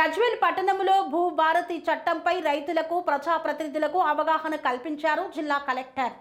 గజ్వేల్ పట్టణంలో భూ భారతి చట్టంపై రైతులకు ప్రజాప్రతినిధులకు అవగాహన కల్పించారు జిల్లా కలెక్టర్.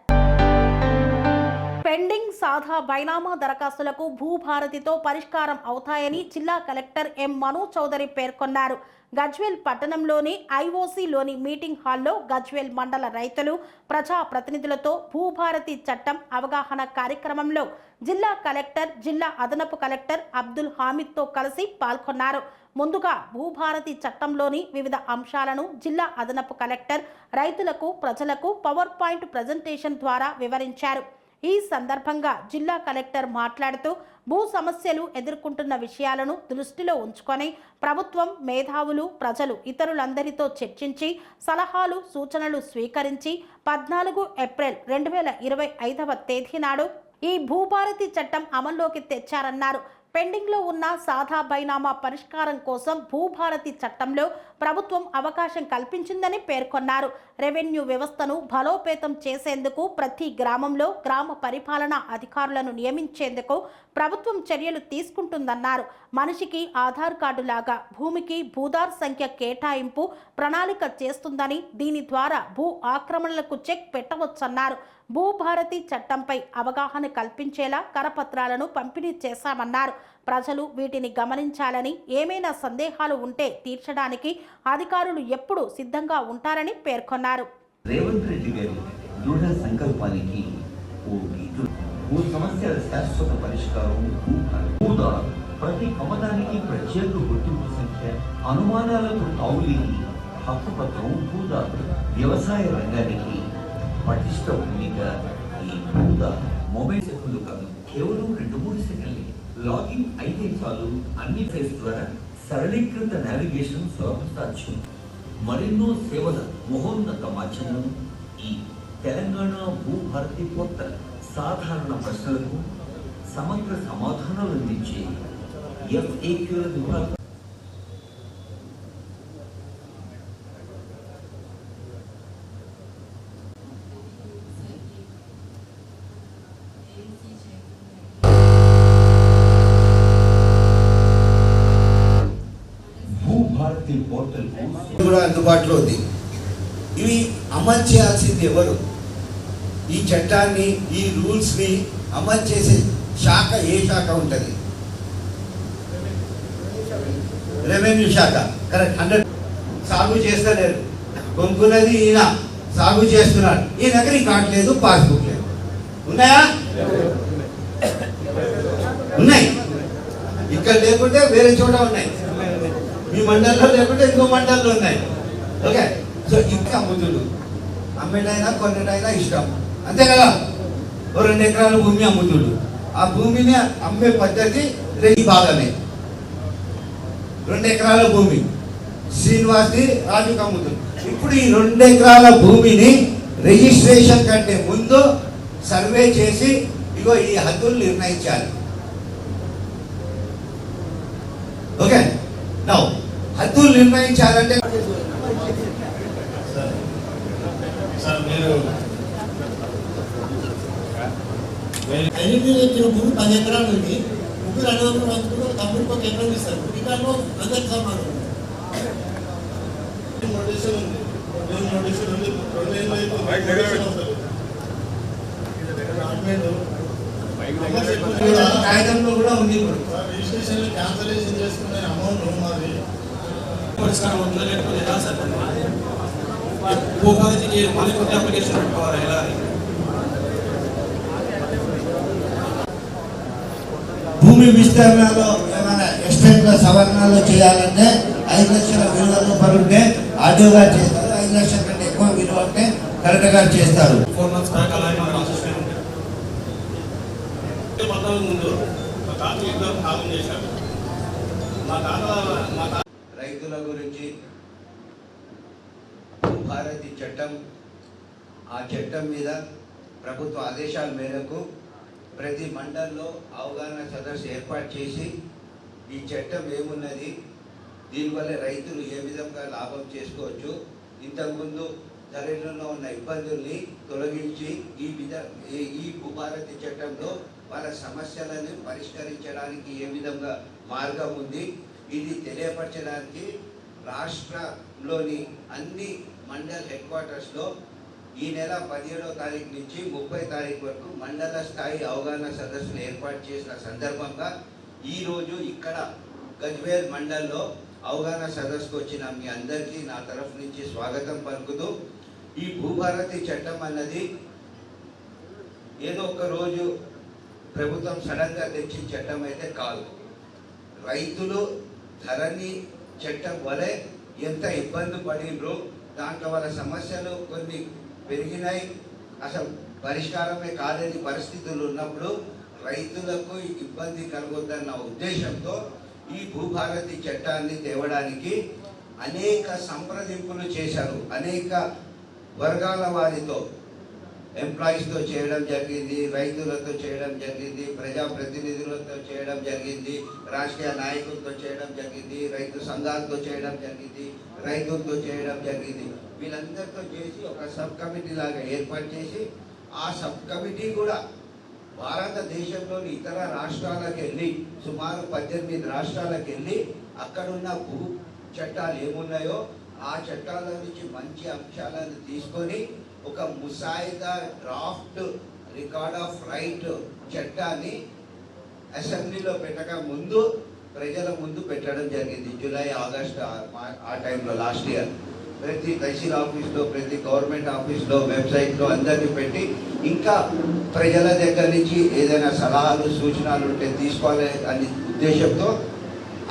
పెండింగ్ సాధా బైనామా దరఖాస్తులకు భూభారతితో పరిష్కారం అవుతాయని జిల్లా కలెక్టర్ ఎం మను చౌదరి పేర్కొన్నారు. గజ్వేల్ పట్టణంలోని ఐఓసీలోని మీటింగ్ హాల్లో గజ్వేల్ మండల రైతులు ప్రజా ప్రతినిధులతో భూభారతి చట్టం అవగాహన కార్యక్రమంలో జిల్లా కలెక్టర్ జిల్లా అదనపు కలెక్టర్ అబ్దుల్ హామిద్తో కలిసి పాల్గొన్నారు. ముందుగా భూభారతి చట్టంలోని వివిధ అంశాలను జిల్లా అదనపు కలెక్టర్ రైతులకు ప్రజలకు పవర్ పాయింట్ ప్రజెంటేషన్ ద్వారా వివరించారు. ఈ సందర్భంగా జిల్లా కలెక్టర్ మాట్లాడుతూ భూ సమస్యలు ఎదుర్కొంటున్న విషయాలను దృష్టిలో ఉంచుకొని ప్రభుత్వం మేధావులు ప్రజలు ఇతరులందరితో చర్చించి సలహాలు సూచనలు స్వీకరించి పద్నాలుగు ఏప్రిల్ రెండు వేల ఇరవై ఐదవ తేదీ నాడు ఈ భూభారతి చట్టం అమల్లోకి తెచ్చారన్నారు. పెండింగ్లో ఉన్న సాదా బైనామా పరిష్కారం కోసం భూభారతి చట్టంలో ప్రభుత్వం అవకాశం కల్పించిందని పేర్కొన్నారు. రెవెన్యూ వ్యవస్థను బలోపేతం చేసేందుకు ప్రతి గ్రామంలో గ్రామ పరిపాలన అధికారులను నియమించేందుకు ప్రభుత్వం చర్యలు తీసుకుంటుందన్నారు. మనిషికి ఆధార్ కార్డు లాగా భూమికి భూదార్ సంఖ్య కేటాయింపు ప్రణాళిక చేస్తుందని దీని ద్వారా భూ ఆక్రమణలకు చెక్ పెట్టవచ్చన్నారు. భూభారతి చట్టంపై అవగాహన కల్పించేలా కరపత్రాలను పంపిణీ చేశామన్నారు. ప్రజలు వీటిని గమనించాలని ఏమైనా సందేహాలు ఉంటే తీర్చడానికి అధికారులు ఎప్పుడు సిద్ధంగా ఉంటారని పేర్కొన్నారు. రేవంత్ రెడ్డి గారి దృఢ సంకల్పానికి ఓ గీటు ఓ సమస్యల శాశ్వత పరిష్కారం భూభారం. ప్రతి కమదానికి ప్రత్యేక గుర్తింపు సంఖ్య అనుమానాలకు తావులేని హక్కుపత్రం భూదా వ్యవసాయ రంగానికి పటిష్ట భూమిక ఈ భూదా మొబైల్ సెకండ్లు కాదు కేవలం రెండు మూడు సెకండ్లు. లాగిన్ అయితే చాలు అన్ని ఫేస్ ద్వారా సరళీకృత నావిగేషన్ సులభ సాధ్యం మరెన్నో సేవల మహోన్నత మాధ్యమం ఈ తెలంగాణ భూభారతి పోర్టల్ సాధారణ ప్రశ్నలకు సమగ్ర సమాధానాలు అందించే ఎఫ్ఏక్యూల ద్వారా కూడా అందుబాటులో ఉంది. ఇవి అమలు చేయాల్సింది ఎవరు? ఈ చట్టాన్ని ఈ రూల్స్ని అమలు చేసే శాఖ ఏ శాఖ ఉంటుంది? రెవెన్యూ శాఖ. కరెక్ట్. హండ్రెడ్. సాగు చేస్తలేరు. కొనుక్కున్నది ఈయన. సాగు చేస్తున్నాడు. ఈ దగ్గర కార్డు లేదు పాస్బుక్ లేదు. ఉన్నాయా? ఉన్నాయి. ఇక్కడ లేకుంటే వేరే చోట ఉన్నాయి. మీ మండలంలో లేకుంటే ఇంకో మండలంలో ఉన్నాయి. ఓకే? సో ఇంకా అమ్ముతుడు అమ్మేటైనా కొన్నటైనా ఇష్టం. అంతే కదా? ఓ రెండు ఎకరాల భూమి అమ్ముతుడు ఆ భూమిని అమ్మే పద్ధతి రెడ్డి భాగమే. రెండు ఎకరాల భూమి. శ్రీనివాస్ని రాజుకు అమ్ముతుంది ఇప్పుడు ఈ రెండు ఎకరాల భూమిని రిజిస్ట్రేషన్ కంటే ముందు సర్వే చేసి ఇగో ఈ హద్దులు నిర్ణయించాలి ఓకే నౌ హద్దులు నిర్ణయించాలంటే సార్ మీరు ఐడెంటిటీ వచ్చిన భూమి పది ఎకరాలు ఉంది ముగ్గురు రెండు వందలు పంచుకుని తమ్ముడికి ఒక ఎకరం ఇస్తారు. ఇకరాలు అందరికి సమానం. నోటీసులు ఉంది. రెండు కాగితంలో కూడా ఉంది ఇప్పుడు. సార్ రిజిస్ట్రేషన్ క్యాన్సలేషన్ చేసుకునే అమౌంట్ మాది పరిష్కారం ఉంటుందో లేకపోతే ఎలా సార్? భూభారతికి మళ్ళీ కొత్త అప్లికేషన్ పెట్టుకోవాలి? ఎలా? అని భూమి విస్తరణలో ఏమైనా ఎస్టేట్ల సవరణలో చేయాలంటే ఐదు లక్షల విలువ రూపాయలు ఉంటే ఆర్డీఓ గారు చేస్తారు. ఐదు లక్షల కంటే ఎక్కువ విలువ ఉంటే కలెక్టర్ గారు చేస్తారు. ఫోర్ మంత్స్ బ్యాక్ అలా ఏమైనా రిజిస్ట్రేషన్ ఉంటే పంతొమ్మిది ముందు మా భాగం చేశారు. మా తాత మా తాత రైతుల గురించి భారతి చట్టం ఆ చట్టం మీద ప్రభుత్వ ఆదేశాల మేరకు ప్రతి మండల్లో అవగాహన సదస్సు ఏర్పాటు చేసి ఈ చట్టం ఏమున్నది దీనివల్ల రైతులు ఏ విధంగా లాభం చేసుకోవచ్చు ఇంతకుముందు ధరలలో ఉన్న ఇబ్బందుల్ని తొలగించి ఈ విధ ఈ- ఈ భూభారతి చట్టంలో వాళ్ళ సమస్యలను పరిష్కరించడానికి ఏ విధంగా మార్గం ఉంది ఇది తెలియపరచడానికి రాష్ట్రంలోని అన్ని మండల్ హెడ్ క్వార్టర్స్లో ఈ నెల పదిహేడవ తారీఖు నుంచి ముప్పై తారీఖు వరకు మండల స్థాయి అవగాహన సదస్సులు ఏర్పాటు చేసిన సందర్భంగా ఈరోజు ఇక్కడ గజ్వేల్ మండల్లో అవగాహన సదస్సుకు వచ్చిన మీ అందరికీ నా తరఫు నుంచి స్వాగతం పలుకుతూ ఈ భూభారతి చట్టం అన్నది ఏదో ఒక రోజు ప్రభుత్వం సడన్గా తెచ్చిన చట్టం అయితే కాదు. రైతులు ధరణి చట్టం వలె ఎంత ఇబ్బంది పడిండ్రు దాంట్లో వాళ్ళ సమస్యలు కొన్ని పెరిగినాయి. అసలు పరిష్కారమే కాలేని పరిస్థితులు ఉన్నప్పుడు రైతులకు ఇబ్బంది కలగొద్దన్న ఉద్దేశంతో ఈ భూభారతి చట్టాన్ని తేవడానికి అనేక సంప్రదింపులు చేశారు. అనేక వర్గాల వారితో ఎంప్లాయీస్తో చేయడం జరిగింది రైతులతో చేయడం జరిగింది ప్రజాప్రతినిధులతో చేయడం జరిగింది రాజకీయ నాయకులతో చేయడం జరిగింది రైతు సంఘాలతో చేయడం జరిగింది రైతులతో చేయడం జరిగింది. వీళ్ళందరితో చేసి ఒక సబ్ కమిటీ లాగా ఏర్పాటు చేసి ఆ సబ్ కమిటీ కూడా భారతదేశంలోని ఇతర రాష్ట్రాలకు వెళ్ళి సుమారు పద్దెనిమిది రాష్ట్రాలకు వెళ్ళి అక్కడున్న భూ చట్టాలు ఏమున్నాయో ఆ చట్టాల నుంచి మంచి అంశాలను తీసుకొని ఒక ముసాయిదా డ్రాఫ్ట్ రికార్డ్ ఆఫ్ రైట్ చట్టాన్ని అసెంబ్లీలో పెట్టక ముందు ప్రజల ముందు పెట్టడం జరిగింది. జూలై ఆగస్ట్ ఆ- టైంలో లాస్ట్ ఇయర్. ప్రతి తహసీల్ ఆఫీస్లో ప్రతి గవర్నమెంట్ ఆఫీస్లో వెబ్సైట్లో అందరినీ పెట్టి ఇంకా ప్రజల దగ్గర నుంచి ఏదైనా సలహాలు సూచనలు ఉంటే తీసుకోవాలి అనే ఉద్దేశంతో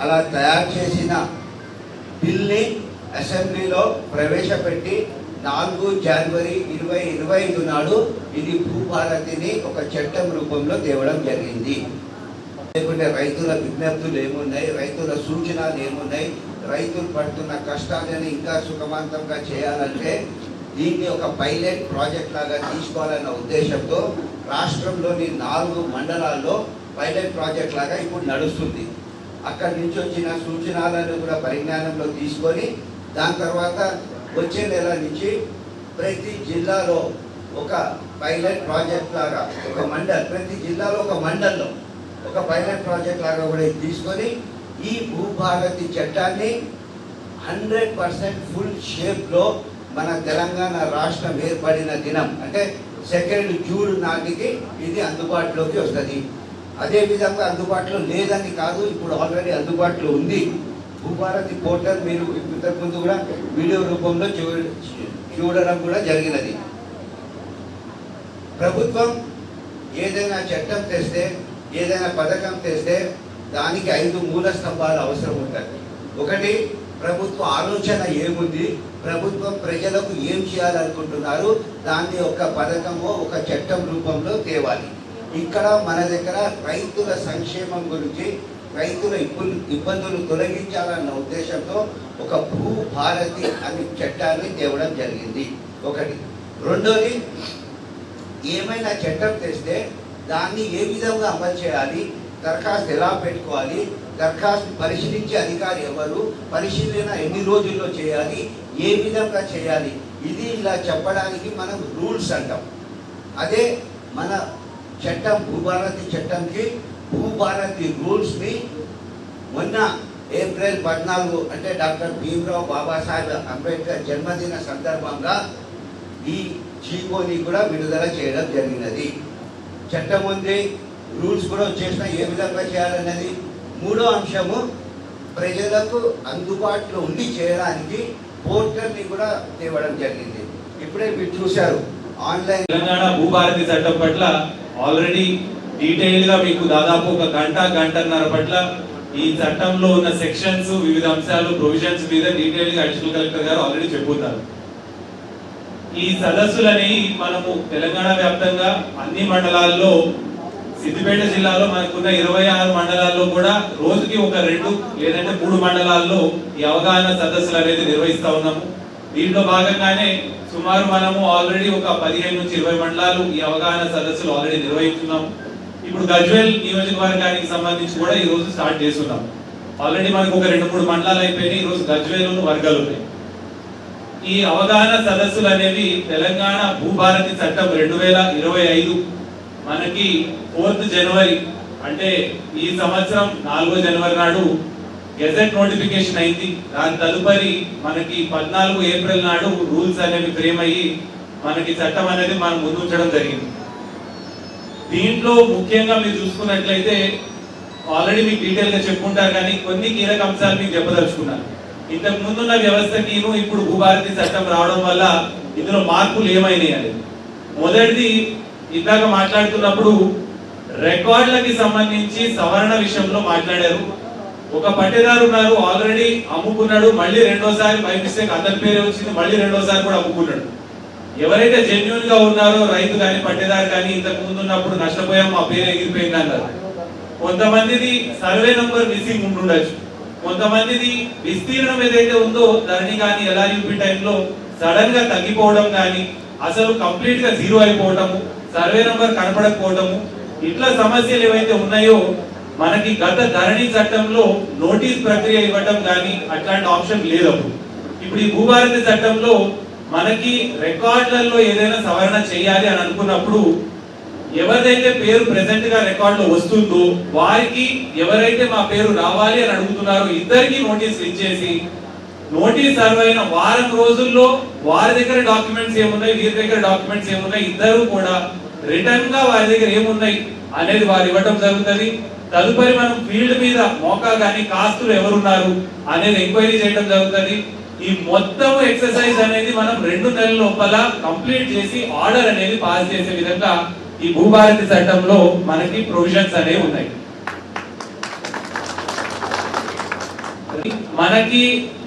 అలా తయారు చేసిన బిల్ని అసెంబ్లీలో ప్రవేశపెట్టి నాలుగు జనవరి ఇరవై ఇరవై ఐదు నాడు ఇది భూభారతిని ఒక చట్టం రూపంలో తేవడం జరిగింది. లేకుంటే రైతుల విజ్ఞప్తులు ఏమున్నాయి? రైతుల సూచనలు ఏమున్నాయి? రైతులు పడుతున్న కష్టాలను ఇంకా సుఖవంతంగా చేయాలంటే దీన్ని ఒక పైలట్ ప్రాజెక్ట్ లాగా తీసుకోవాలన్న ఉద్దేశంతో రాష్ట్రంలోని నాలుగు మండలాల్లో పైలట్ ప్రాజెక్ట్ లాగా ఇప్పుడు నడుస్తుంది. అక్కడి నుంచి వచ్చిన సూచనలను కూడా పరిజ్ఞానంలో తీసుకొని దాని తర్వాత వచ్చే నెల నుంచి ప్రతి జిల్లాలో ఒక పైలట్ ప్రాజెక్ట్ లాగా ఒక మండల్ ప్రతి జిల్లాలో ఒక మండల్లో ఒక పైలట్ ప్రాజెక్ట్ లాగా కూడా తీసుకొని ఈ భూభారతి చట్టాన్ని హండ్రెడ్ పర్సెంట్ ఫుల్ షేప్లో మన తెలంగాణ రాష్ట్రం ఏర్పడిన దినం అంటే సెకండ్ జూన్ నాటికి ఇది అందుబాటులోకి వస్తుంది. అదే విధంగా అందుబాటులో లేదని కాదు ఇప్పుడు ఆల్రెడీ అందుబాటులో ఉంది. భూభారతి పోర్టల్ మీరు ఇంతకుముందు కూడా వీడియో రూపంలో చూ చూడడం కూడా జరిగినది. ప్రభుత్వం ఏదైనా చట్టం తెస్తే ఏదైనా పథకం తెస్తే దానికి ఐదు మూల స్తంభాలు అవసరం ఉంటుంది ఒకటి ప్రభుత్వ ఆలోచన ఏముంది? ప్రభుత్వం ప్రజలకు ఏం చేయాలనుకుంటున్నారు? దాన్ని ఒక పథకమో ఒక చట్టం రూపంలో తేవాలి. ఇక్కడ మన దగ్గర రైతుల సంక్షేమం గురించి రైతుల ఇబ్బంది ఇబ్బందులు తొలగించాలన్న ఉద్దేశంతో ఒక భూ భారతి అనే చట్టాన్ని తేవడం జరిగింది. ఒకటి. రెండోది ఏమైనా చట్టం తెస్తే దాన్ని ఏ విధంగా అమలు చేయాలి దరఖాస్తు ఎలా పెట్టుకోవాలి దరఖాస్తు పరిశీలించే అధికారి ఎవరు పరిశీలన ఎన్ని రోజుల్లో చేయాలి ఏ విధంగా చేయాలి ఇది ఇలా చెప్పడానికి మనం రూల్స్ అంటాం. అదే మన చట్టం భూభారతి చట్టంకి భూభారతి రూల్స్ని మొన్న ఏప్రిల్ పద్నాలుగు అంటే డాక్టర్ భీమరావు బాబాసాహెబ్ అంబేద్కర్ జన్మదిన సందర్భంగా ఈ జీవోని కూడా విడుదల చేయడం జరిగినది. చట్టం ఉంది రూల్స్ కూడా వచ్చేసిన ఏ విధంగా చేయాలన్నది మూడో అంశము. ప్రజలకు అందుబాటులో ఉండి చేయడానికి పోర్టల్ని కూడా తేవడం జరిగింది. ఇప్పుడే మీరు చూశారు. ఆన్లైన్ తెలంగాణ భూభారతి చట్టం పట్ల ఆల్రెడీ డీటెయిల్గా మీకు దాదాపు ఒక గంట గంటన్నర పట్ల ఈ చట్టంలో ఉన్న సెక్షన్స్ వివిధ అంశాలు ప్రొవిజన్స్ మీద డీటెయిల్గా అడిషనల్ కలెక్టర్ గారు ఆల్రెడీ చెప్పుతారు. ఈ సదస్సులని మనము తెలంగాణ వ్యాప్తంగా అన్ని మండలాల్లో సిద్దిపేట జిల్లాలో మనకున్న ఇరవై ఆరు మండలాల్లో కూడా రోజుకి ఒక రెండు లేదంటే మూడు మండలాల్లో ఈ అవగాహన సదస్సులు అనేది నిర్వహిస్తా ఉన్నాము. దీంట్లో భాగంగానే సుమారు మనము ఆల్రెడీ ఒక పదిహేను నుంచి ఇరవై మండలాలు ఈ అవగాహన సదస్సులు ఆల్రెడీ నిర్వహిస్తున్నాము. ఇప్పుడు గజ్వేల్ నియోజకవర్గానికి సంబంధించి కూడా ఈ రోజు స్టార్ట్ చేస్తున్నాం. ఆల్రెడీ మనకు ఒక రెండు మూడు మండలాలు అయిపోయినాయి. ఈ రోజు వర్గాలు ఉన్నాయి. ఈ అవగాహన సదస్సులు అనేవి తెలంగాణ భూభారతి చట్టం రెండు వేల ఇరవై ఐదు మనకి ఫోర్త్ జనవరి అంటే ఈ సంవత్సరం నాలుగో జనవరి నాడు గెజెట్ నోటిఫికేషన్ అయింది. దాని తదుపరి మనకి పద్నాలుగు ఏప్రిల్ నాడు రూల్స్ అనేవి ఫ్రేమ్ అయ్యి మనకి చట్టం అనేది మనం ముందు ఉంచడం జరిగింది. దీంట్లో ముఖ్యంగా మీరు చూసుకున్నట్లయితే ఆల్రెడీ మీకు డీటెయిల్గా చెప్పుకుంటారు కానీ కొన్ని కీలక అంశాలు మీకు చెప్పదలుచుకున్నాను ఇంతకు ముందున్న వ్యవస్థకిను ఇప్పుడు భూభారతి చట్టం రావడం వల్ల ఇందులో మార్పులు ఏమైనాయి అనేది. మొదటిది ఇందాక మాట్లాడుతున్నప్పుడు రికార్డులకి సంబంధించి సవరణ విషయంలో మాట్లాడారు. ఒక పట్టేదారు ఉన్నారు ఆల్రెడీ అమ్ముకున్నాడు మళ్ళీ రెండోసారి బై మిస్టేక్ అతని పేరే వచ్చింది మళ్ళీ రెండోసారి కూడా అమ్ముకున్నాడు. ఎవరైతే జెన్యున్గా ఉన్నారో రైతు కానీ పట్టేదారు కానీ ఇంతకు ముందు ఉన్నప్పుడు నష్టపోయాం మా పేరు ఎగిరిపోయింది అన్నారు కొంతమందిది సర్వే నంబర్ మిస్సింగ్ ఉంటుండొచ్చు కొంతమందిది విస్తీర్ణం ఏదైతే ఉందో ధరణి కానీ ఎలా యూపీ టైంలో సడన్గా తగ్గిపోవడం కానీ అసలు కంప్లీట్గా జీరో అయిపోవటము సర్వే నంబర్ కనపడకపోవటము ఇట్లా సమస్యలు ఏవైతే ఉన్నాయో మనకి గత ధరణి చట్టంలో నోటీస్ ప్రక్రియ ఇవ్వటం కానీ అట్లాంటి ఆప్షన్ లేదు ఇప్పుడు ఈ భూభారతి చట్టంలో మనకి రికార్డులలో ఏదైనా సవరణ చేయాలి అని అనుకున్నప్పుడు ఎవరిదైతే పేరు ప్రెసెంట్గా రికార్డులో వస్తుందో వారికి ఎవరైతే మా పేరు రావాలి అని అడుగుతున్నారో ఇద్దరికి నోటీసులు ఇచ్చేసి నోటీస్ సర్వ్ అయిన వారం రోజుల్లో వారి దగ్గర డాక్యుమెంట్స్ ఏమున్నాయి వీరి దగ్గర డాక్యుమెంట్స్ ఏమున్నాయి ఇద్దరు కూడా రిటర్న్గా వారి దగ్గర ఏమున్నాయి అనేది వారు ఇవ్వటం జరుగుతుంది. తదుపరి మనం ఫీల్డ్ మీద మోకా గాని కాస్తులు ఎవరున్నారు అనేది ఎంక్వైరీ చేయడం జరుగుతుంది. ఈ మొత్తం ఎక్సర్సైజ్ అనేది మనం రెండు నెలల లోపల కంప్లీట్ చేసి ఆర్డర్ అనేది పాస్ చేసే విధంగా ఈ భూభారతి చట్టంలో మనకి ప్రొవిజన్స్ అనేవి ఉన్నాయి. మనకి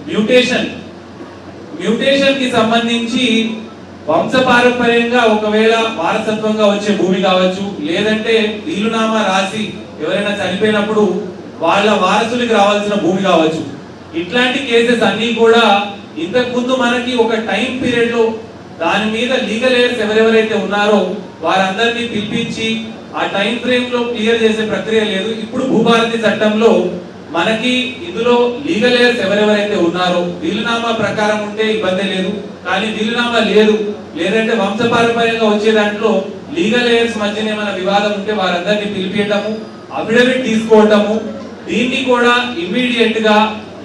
మ్యూటేషన్ మ్యూటేషన్కి సంబంధించి వంశపారంపర్యంగా ఒకవేళ వారసత్వంగా వచ్చే భూమి కావచ్చు లేదంటే వీలునామా రాసి ఎవరైనా చనిపోయినప్పుడు వాళ్ళ వారసులకి రావాల్సిన భూమి కావచ్చు. ఇట్లాంటి కేసెస్ అన్ని కూడా ఇంతకు ముందు మనకి ఒక టైం పీరియడ్లో దాని మీద లీగల్ ఎయిర్స్ ఎవరెవరైతే ఉన్నారో వారందరినీ పిలిపించి ఆ టైం ఫ్రేమ్లో క్లియర్ చేసే ప్రక్రియ లేదు. ఇప్పుడు భూభారతి చట్టంలో మనకి ఇందులో లీగల్ ఎయిర్స్ ఎవరెవరైతే ఉన్నారో వీలునామా ప్రకారం ఉంటే ఇబ్బంది లేదు. కానీ వీలునామా లేదు. లేదంటే వంశపారంపర్యంగా వచ్చే దాంట్లో లీగల్ ఎయిర్స్ మధ్యన ఏమైనా వివాదం ఉంటే వారందరినీ పిలిపించటము అఫిడవిట్ తీసుకోవటము దీన్ని కూడా ఇమ్మీడియట్గా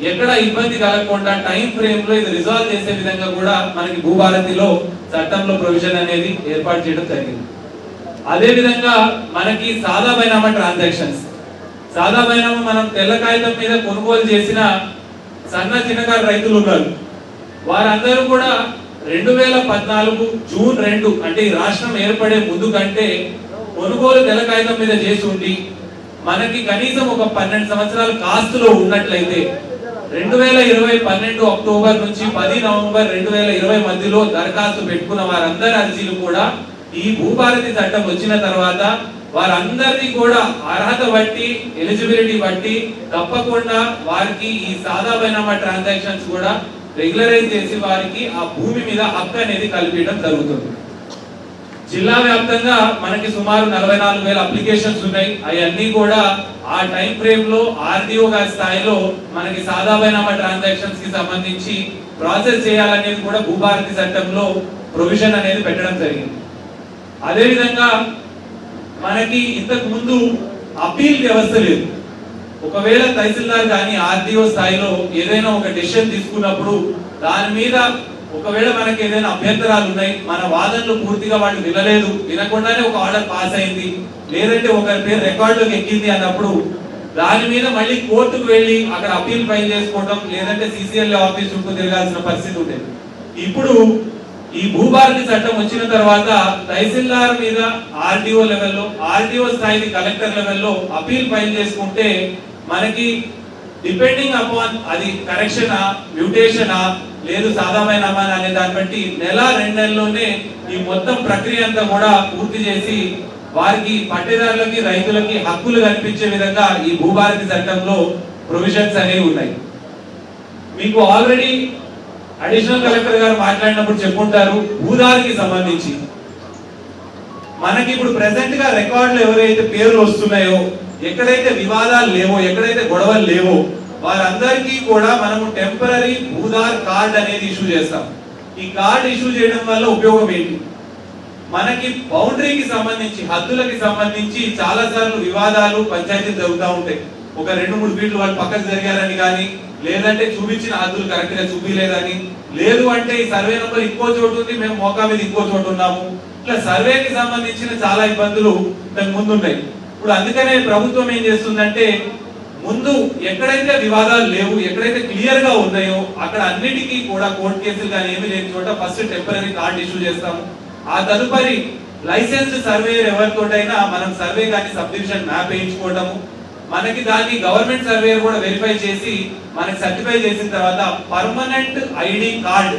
ఎక్కడ ఇబ్బంది కలగకుండా టైం ఫ్రేమ్లో ఇది రిజాల్వ్ చేసే విధంగా కూడా మనకి భూభారతిలో చట్టంలో ప్రొవిజన్ అనేది ఏర్పాటు చేయడం జరిగింది. అదే విధంగా మనకి సాదా బైనామా ట్రాన్సాక్షన్స్ సాదా బైనామా మనం తెల్ల కాగితం మీద కొనుగోలు చేసిన సన్న చిన్నకారు రైతులు ఉన్నారు. వారందరూ కూడా రెండు వేల పద్నాలుగు జూన్ రెండు అంటే ఈ రాష్ట్రం ఏర్పడే ముందు కంటే కొనుగోలు తెల్ల కాగితం మీద చేసి ఉండి మనకి కనీసం ఒక పన్నెండు సంవత్సరాలు కాస్తులో ఉన్నట్లయితే రెండు వేల ఇరవై పన్నెండు అక్టోబర్ నుంచి పది నవంబర్ రెండు వేల ఇరవై మధ్యలో దరఖాస్తు పెట్టుకున్న వారందరి అర్జీలు కూడా ఈ భూభారతి చట్టం వచ్చిన తర్వాత వారందరినీ కూడా అర్హత బట్టి ఎలిజిబిలిటీ బట్టి తప్పకుండా వారికి ఈ సాదా బైనామా ట్రాన్సాక్షన్స్ కూడా రెగ్యులరైజ్ చేసి వారికి ఆ భూమి మీద హక్కు అనేది కల్పించడం జరుగుతుంది. జిల్లా వ్యాప్తంగా మనకి సుమారు నలభై నాలుగు వేల అప్లికేషన్స్ ఉన్నాయి. అవన్నీ కూడా ఆ టైం ఫ్రేమ్లో ఆర్డీఓ గారి స్థాయిలో మనకి సాదా ట్రాన్సాక్షన్స్కి సంబంధించి ప్రాసెస్ చేయాలనేది కూడా భూభారతి చట్టంలో ప్రొవిజన్ అనేది పెట్టడం జరిగింది. అదేవిధంగా మనకి ఇంతకు ముందు అప్పీల్ వ్యవస్థ లేదు. ఒకవేళ తహసీల్దార్ కానీ ఆర్డీఓ స్థాయిలో ఏదైనా ఒక డెసిషన్ తీసుకున్నప్పుడు దాని మీద ఒకవేళ మనకి ఏదైనా అభ్యంతరాలు ఉన్నాయి మన వాదనలు పూర్తిగా వాళ్ళు వినలేదు వినకుండానే ఒక ఆర్డర్ పాస్ అయింది లేదంటే ఒకరి పేరు రికార్డులోకి ఎక్కింది అన్నప్పుడు దాని మీద మళ్ళీ కోర్టుకు వెళ్ళి అక్కడ అప్పీల్ ఫైల్ చేసుకోవడం లేదంటే సిసిఎల్ ఆఫీస్ చుట్టూ తిరగాల్సిన పరిస్థితి ఉండేది. ఇప్పుడు ఈ భూభారతి చట్టం వచ్చిన తర్వాత తహసీల్దార్ మీద ఆర్డీఓ లెవెల్లో ఆర్డీఓ స్థాయి కలెక్టర్ లెవెల్లో అపీల్ ఫైల్ చేసుకుంటే మనకి డిపెండింగ్ అపాన్ అది కరెక్షనా మ్యూటేషనా లేదు సాధారణమా అనే దాన్ని బట్టి నెల రెండు నెలల్లోనే ఈ మొత్తం ప్రక్రియ అంతా కూడా పూర్తి చేసి వారికి పట్టేదారులకి రైతులకి హక్కులు కల్పించే విధంగా ఈ భూభారతి చట్టంలో ప్రొవిజన్స్ అనేవి ఉన్నాయి. మీకు ఆల్రెడీ అడిషనల్ కలెక్టర్ గారు మాట్లాడినప్పుడు చెప్పుంటారు భూదారికి సంబంధించి. మనకి ఇప్పుడు ప్రెసెంట్గా రికార్డులు ఎవరైతే పేర్లు వస్తున్నాయో ఎక్కడైతే వివాదాలు లేవో ఎక్కడైతే గొడవలు లేవో వారందరికీ కూడా మనము టెంపరీ భూదార్ కార్డ్ అనేది ఇష్యూ చేస్తాం. ఈ కార్డ్ ఇష్యూ చేయడం వల్ల ఉపయోగం ఏంటి? మనకి బౌండరీకి సంబంధించి హద్దులకి సంబంధించి చాలా సార్లు వివాదాలు పంచాయతీలు జరుగుతూ ఉంటాయి. ఒక రెండు మూడు ఫీట్లు వాళ్ళు పక్కకు జరిగారని కానీ లేదంటే చూపించిన హద్దులు కరెక్ట్గా చూపించలేదని. లేదు అంటే ఈ సర్వే నెంబర్ ఇంకో చోటు ఉంది మేము మోకా మీద ఇంకో చోటు ఉన్నాము. ఇట్లా సర్వేకి సంబంధించిన చాలా ఇబ్బందులు దానికి ముందున్నాయి ఇప్పుడు అందుకనే ప్రభుత్వం ఏం చేస్తుందంటే ముందు ఎక్కడైతే వివాదాలు లేవు ఎక్కడైతే క్లియర్గా ఉన్నాయో అక్కడ అన్నిటికీ కూడా కోర్టు కేసులు కానీ ఏమీ లేని చోట ఫస్ట్ టెంపరీ కార్డ్ ఇష్యూ చేస్తాము. ఆ తదుపరి లైసెన్స్డ్ సర్వేయర్ ఎవరితోటైనా మనం సర్వే కానీ సబ్ డివిజన్ మ్యాప్ వేయించుకోవడము మనకి దాన్ని గవర్నమెంట్ సర్వేయర్ కూడా వెరిఫై చేసి మనకి సర్టిఫై చేసిన తర్వాత పర్మనెంట్ ఐడి కార్డ్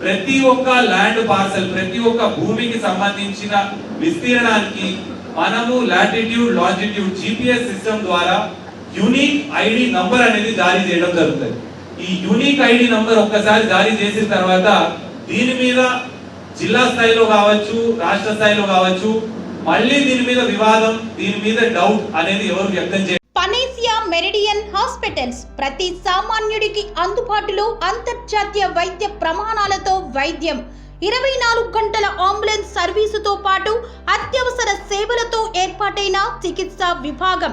ప్రతి ఒక్క ల్యాండ్ పార్సల్ ప్రతి ఒక్క భూమికి సంబంధించిన విస్తీర్ణానికి మనము లాటిట్యూడ్ లాంజిట్యూడ్ జిపిఎస్ సిస్టమ్ ద్వారా యూనిక్ ఐడి నంబర్ అనేది జారీ చేయడం జరుగుతుంది. ఈ యూనిక్ ఐడి నంబర్ ఒక్కసారి జారీ చేసిన తర్వాత దీని మీద జిల్లా స్థాయిలో కావచ్చు రాష్ట్ర స్థాయిలో కావచ్చు మళ్ళీ దీని మీద వివాదం దీని మీద డౌట్ అనేది ఎవరు వ్యక్తం చేయ పనేసియా మెరిడియన్ హాస్పిటల్స్ ప్రతి సామాన్యుడికి అందుబాటులో అంతర్జాతీయ వైద్య ప్రమాణాలతో వైద్యం. ఇరవై నాలుగు గంటల అంబులెన్స్ సర్వీసుతో పాటు అత్యవసర సేవలతో ఏర్పాటైన చికిత్సా విభాగం.